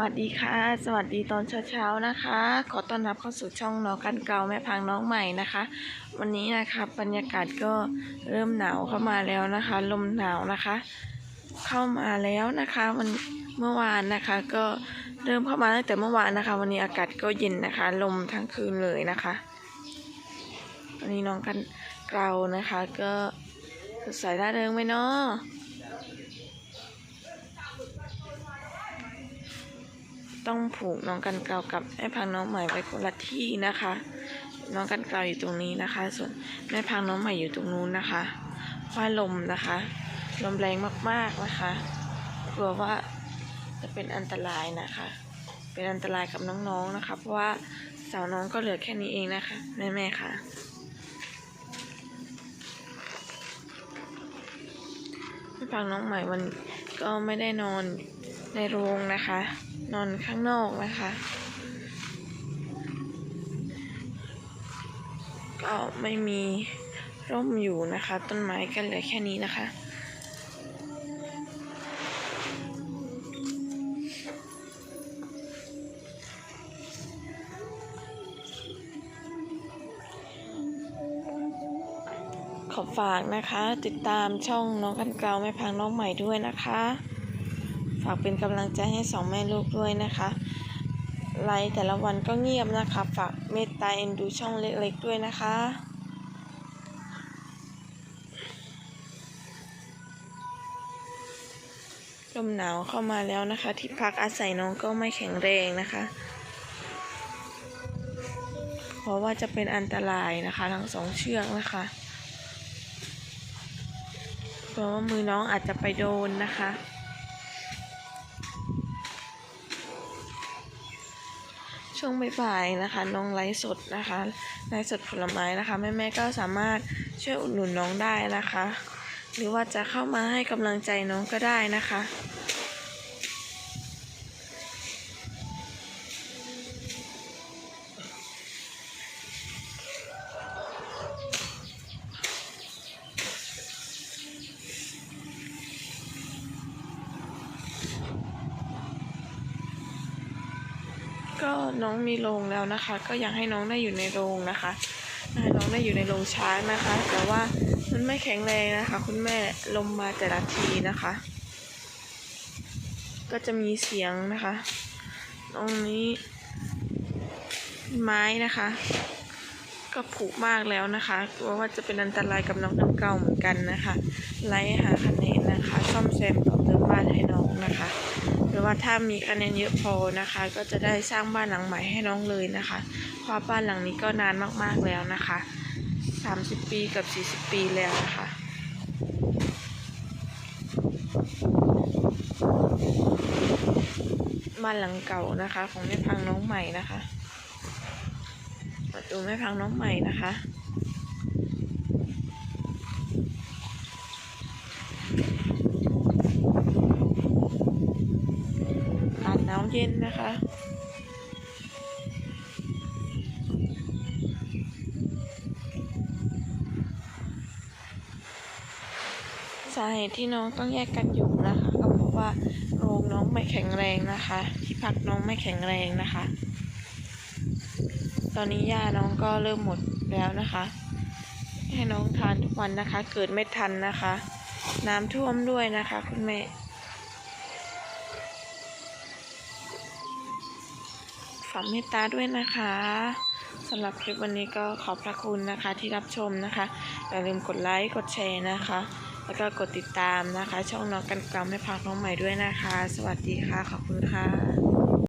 วัสดีค่ะ สวัสดีตอนเช้าๆนะคะ ขอต้อนรับเข้าสู่ช่องน้องกันเก่าแม่พังน้องใหม่นะคะ วันนี้นะคะบรรยากาศก็เริ่มหนาวเข้ามาแล้วนะคะ ลมหนาวนะคะ เข้ามาแล้วนะคะวันเมื่อวานนะคะ ก็เริ่มเข้ามาตั้งแต่เมื่อวานนะคะ วันนี้อากาศก็เย็นนะคะ ลมทั้งคืนเลยนะคะวันนี้น้องกันเกลานะคะ ก็สดใสร่าเริงไหมเนาะ ต้องผูกน้องกันเกลากับแม่พังน้องใหม่ไว้คนละที่นะคะ น้องกันเกลาอยู่ตรงนี้นะคะ ส่วนแม่พังน้องใหม่อยู่ตรงนู้นนะคะว่าลมนะคะ ลมแรงมากๆนะคะ กลัวว่าจะเป็นอันตรายนะคะ เป็นอันตรายกับน้องๆนะคะ เพราะว่าสาวน้องก็เหลือแค่นี้เองนะคะ แม่ๆค่ะแม่พังน้องใหม่มันก็ไม่ได้นอน ในโรงนะคะ นอนข้างนอกนะคะ ก็ไม่มีร่มอยู่นะคะ ต้นไม้ก็เหลือแค่นี้นะคะขอฝากนะคะ ติดตามช่องน้องกันเกลาแม่พังน้องใหม่ด้วยนะคะากเป็นกำลังใจให้สองแม่ลูกด้วยนะคะ ไลฟ์แต่ละวันก็เงียบนะคะ ฝากเมตตาเอ็นดูช่องเล็กๆด้วยนะคะลมหนาวเข้ามาแล้วนะคะ ที่พักอาศัยน้องก็ไม่แข็งแรงนะคะ เพราะว่าจะเป็นอันตรายนะคะ ทั้งสองเชือกนะคะเพราะว่ามือน้องอาจจะไปโดนนะคะ ช่วงบ่ายๆนะคะน้องไลฟ์สดนะคะไลฟ์สดผลไม้นะคะแม่ๆก็สามารถช่วยอุดหนุนน้องได้นะคะ หรือว่าจะเข้ามาให้กำลังใจน้องก็ได้นะคะ น้องมีโรงแล้วนะคะ ก็อยากให้น้องได้อยู่ในโรงนะคะให้น้องได้อยู่ในโรงช้างนะคะ แต่ว่ามันไม่แข็งแรงนะคะ คุณแม่ลมมาแต่ละทีนะคะ ก็จะมีเสียงนะคะตรงนี้ ไม้นะคะ ก็ผุมากแล้วนะคะกลัวว่าจะเป็นอันตรายกับน้องกันเก่าเหมือนกันนะคะไล่หาคะแนน ว่าถ้ามีคะแนนเยอะพอนะคะ ก็จะได้สร้างบ้านหลังใหม่ให้น้องเลยนะคะเพราะบ้านหลังนี้ก็นานมากๆแล้วนะคะ 30 ปีกับ 40 ปีแล้วนะคะบ้านหลังเก่านะคะ ของแม่พังน้องใหม่นะคะมาดูแม่พังน้องใหม่นะคะ อาบน้ำเย็นนะคะ สาเหตุที่น้องต้องแยกกันอยู่นะคะ ก็เพราะว่าโรงน้องไม่แข็งแรงนะคะ ที่พักน้องไม่แข็งแรงนะคะ ตอนนี้ยาน้องก็เริ่มหมดแล้วนะคะ ให้น้องทานทุกวันนะคะ เกิดไม่ทันนะคะ น้ำท่วมด้วยนะคะคุณแม่ ฝากเมตตาด้วยนะคะสำหรับคลิปวันนี้ก็ขอบพระคุณนะคะที่รับชมนะคะ อย่าลืมกดไลค์ กดแชร์นะคะ แล้วก็กดติดตามนะคะ ช่องน้องกันกล่าวไม่พักน้องใหม่ด้วยนะคะ สวัสดีค่ะ ขอบคุณค่ะ